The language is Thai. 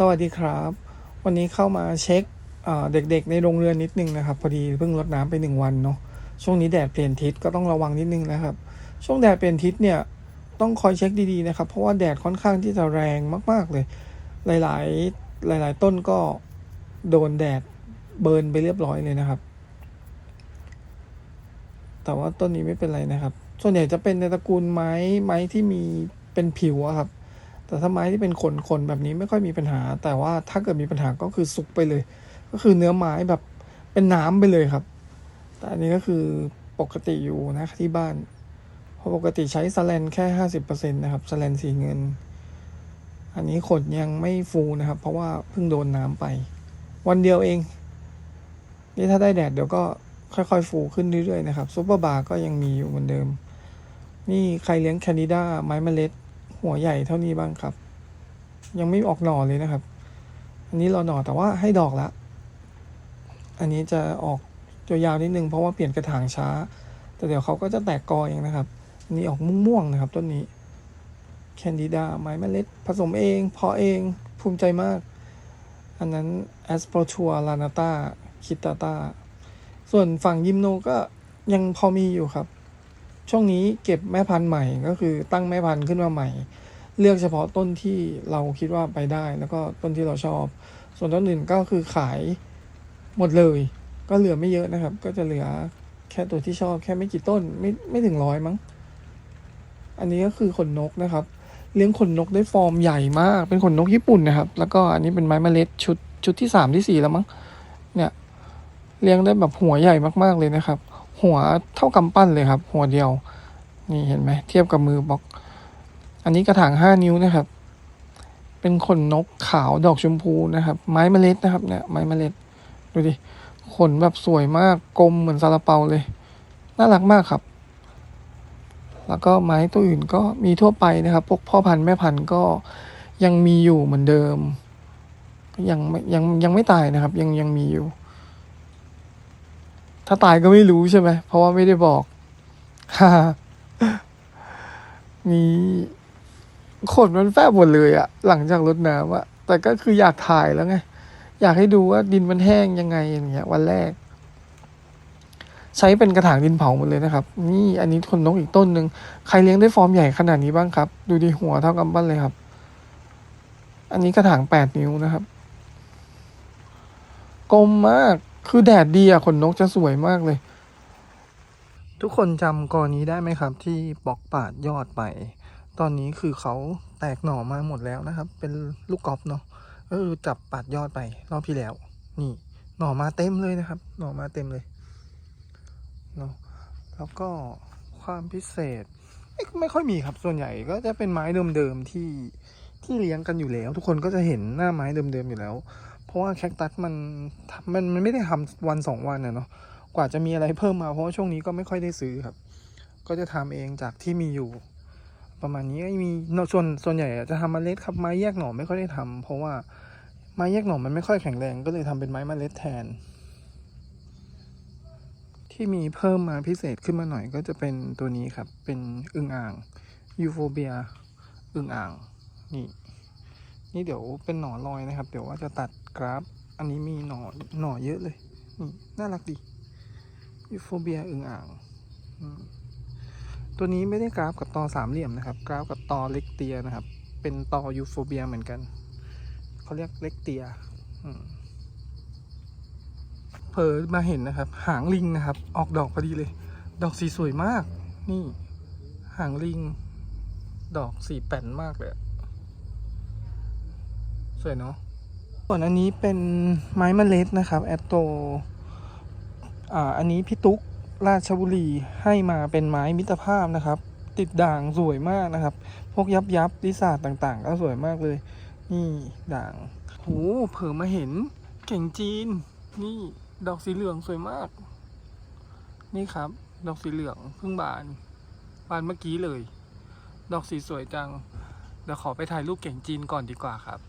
สวัสดีครับ วันนี้เข้ามาเช็คเด็กๆในโรงเรือนนิดนึงนะครับ พอดีเพิ่งรดน้ำไปหนึ่งวันเนาะช่วงนี้แดดเปลี่ยนทิศก็ต้องระวังนิดนึงนะครับ ช่วงแดดเปลี่ยนทิศเนี่ยต้องคอยเช็คดีๆนะครับเพราะว่าแดดค่อนข้างที่จะแรงมาก ๆเลย หลายๆ หลาย ๆ ต้นก็โดนแดดเบิร์นไปเรียบร้อยเลยนะครับ แต่ว่าต้นนี้ไม่เป็นไรนะครับ ส่วนใหญ่จะเป็นในตระกูลไม้ไม้ที่มีเป็นผิวอะครับ แต่ถ้าไม้ที่เป็นขนขนแบบนี้ไม่ค่อยมีปัญหา แต่ว่าถ้าเกิดมีปัญหาก็คือสุกไปเลย ก็คือเนื้อไม้แบบเป็นน้ำไปเลยครับ แต่อันนี้ก็คือปกติอยู่นะที่บ้านเพราะปกติใช้สแลนแค่ห้าสิบเปอร์เซ็นต์นะครับสแลนสีเงิน อันนี้ขนยังไม่ฟูนะครับ เพราะว่าเพิ่งโดนน้ำไป วันเดียวเอง นี่ถ้าได้แดดเดี๋ยวก็ค่อยๆ ฟูขึ้นเรื่อยๆนะครับซุปเปอร์บาร์ก็ยังมีอยู่เหมือนเดิม นี่ใครเลี้ยงแคนิด้าไม้เมล็ด หัวใหญ่เท่านี้บ้างครับ ยังไม่ออกหน่อเลยนะครับ อันนี้รอหน่อแต่ว่าให้ดอกละ อันนี้จะออกยาวๆนิดนึงเพราะว่าเปลี่ยนกระถางช้า แต่เดี๋ยวเขาก็จะแตกกอเองนะครับอันนี้ออกม่วงๆนะครับต้นนี้แคนดิดาไม้เมล็ด ผสมเองเพาะเองภูมิใจมาก อันนั้นแอสโปรชัวลานาตาคิตาตาส่วนฝั่งยิมโนก็ยังพอมีอยู่ครับ ช่วงนี้เก็บแม่พันธุ์ใหม่ก็คือตั้งแม่พันธุ์ขึ้นมาใหม่ เลือกเฉพาะต้นที่เราคิดว่าไปได้ แล้วก็ต้นที่เราชอบ ส่วนต้นอื่นก็คือขายหมดเลย ก็เหลือไม่เยอะนะครับ ก็จะเหลือแค่ตัวที่ชอบแค่ไม่กี่ต้นไม่ไม่ถึงร้อยมั้ง อันนี้ก็คือขนนกนะครับ เลี้ยงขนนกได้ฟอร์มใหญ่มาก เป็นขนนกญี่ปุ่นนะครับ แล้วก็อันนี้เป็นไม้เมล็ดชุดชุดที่สามที่สี่แล้วมั้งเนี่ยเลี้ยงได้แบบหัวใหญ่มากๆเลยนะครับ หัวเท่ากำปั้นเลยครับ หัวเดียว นี่เห็นไหมเทียบกับมือบล็อก อันนี้กระถางห้านิ้วนะครับ เป็นขนนกขาวดอกชมพูนะครับ ไม้เมล็ดนะครับ เนี่ยไม้เมล็ด ดูดิขนแบบสวยมากกลมเหมือนซาลาเปาเลย น่ารักมากครับ แล้วก็ไม้ตัวอื่นก็มีทั่วไปนะครับ พวกพ่อพันธุ์แม่พันธุ์ก็ยังมีอยู่เหมือนเดิม ยังไม่ยังยังไม่ตายนะครับ ยังยังมีอยู่ ถ้าตายก็ไม่รู้ใช่ไหม เพราะว่าไม่ได้บอกฮ่านี่ขนมันแฟบหมดเลยอะหลังจากรดน้ำอะแต่ก็คืออยากถ่ายแล้วไง อยากให้ดูว่าดินมันแห้งยังไงอย่างเงี้ย วันแรก ใช้เป็นกระถางดินเผาหมดเลยนะครับ นี่อันนี้คนนกอีกต้นหนึ่งใครเลี้ยงได้ฟอร์มใหญ่ขนาดนี้บ้างครับ ดูดีหัวเท่ากำปั้นเลยครับ อันนี้กระถางแปดนิ้วนะครับกลมมาก คือแดดดีอะขนนกจะสวยมากเลย ทุกคนจำกรณีได้ไหมครับ ที่ปอกปาดยอดไป ตอนนี้คือเขาแตกหน่อมาหมดแล้วนะครับ เป็นลูกกอล์ฟเนาะเออจับปาดยอดไปรอบที่แล้ว นี่ หน่อมาเต็มเลยนะครับ หน่อมาเต็มเลยเนาะแล้วก็ความพิเศษไม่ไม่ค่อยมีครับส่วนใหญ่ก็จะเป็นไม้เดิมๆที่ที่เลี้ยงกันอยู่แล้ว ทุกคนก็จะเห็นหน้าไม้เดิมๆอยู่แล้ว เพราะว่าแคคตัสมันมันมันไม่ได้ทำวันสองวันนะเนาะกว่าจะมีอะไรเพิ่มมาเพราะว่าช่วงนี้ก็ไม่ค่อยได้ซื้อครับ ก็จะทำเองจากที่มีอยู่ ประมาณนี้มีส่วนส่วนใหญ่จะทำมเมล็ดครับไม้แยกหน่อไม่ค่อยได้ทำเพราะว่าไม้แยกหน่อมันไม่ค่อยแข็งแรงก็เลยทำเป็นไม้มเมล็ดแทน ที่มีเพิ่มมาพิเศษขึ้นมาหน่อยก็จะเป็นตัวนี้ครับ เป็นอึ่งอ่างยูโฟเบียอึ่งอ่างนี่ นี่เดี๋ยวเป็นหน่อลอยนะครับ เดี๋ยวว่าจะตัดกราฟ อันนี้มีหน่อหน่อเยอะเลย นี่น่ารักดียูโฟเบียอึ่งอ่างตัวนี้ไม่ได้กราฟกับตอสามเหลี่ยมนะครับ กราฟกับตอเล็กเตียนะครับ เป็นตอยูโฟเบียเหมือนกันเขาเรียกเล็กเตียเผลอมาเห็นนะครับ หางลิงนะครับ ออกดอกพอดีเลย ดอกสีสวยมาก นี่ หางลิง ดอกสีแป่นมากเลยอะ วยเนาะส่วนอันนี้เป็นไม้เมล็ดนะครับ แอตโตอ่าอันนี้พี่ตุ๊กราชบุรีให้มาเป็นไม้มิตรภาพนะครับ ติดด่างสวยมากนะครับ พวกยับยับลิซ่าต่างๆ ก็สวยมากเลย นี่ด่างโหเผลอมาเห็นเก่งจีน นี่ดอกสีเหลืองสวยมาก นี่ครับ ดอกสีเหลืองเพิ่งบาน บานเมื่อกี้เลย ดอกสีสวยจังเดี๋ยวขอไปถ่ายรูปเก่งจีนก่อนดีกว่าครับ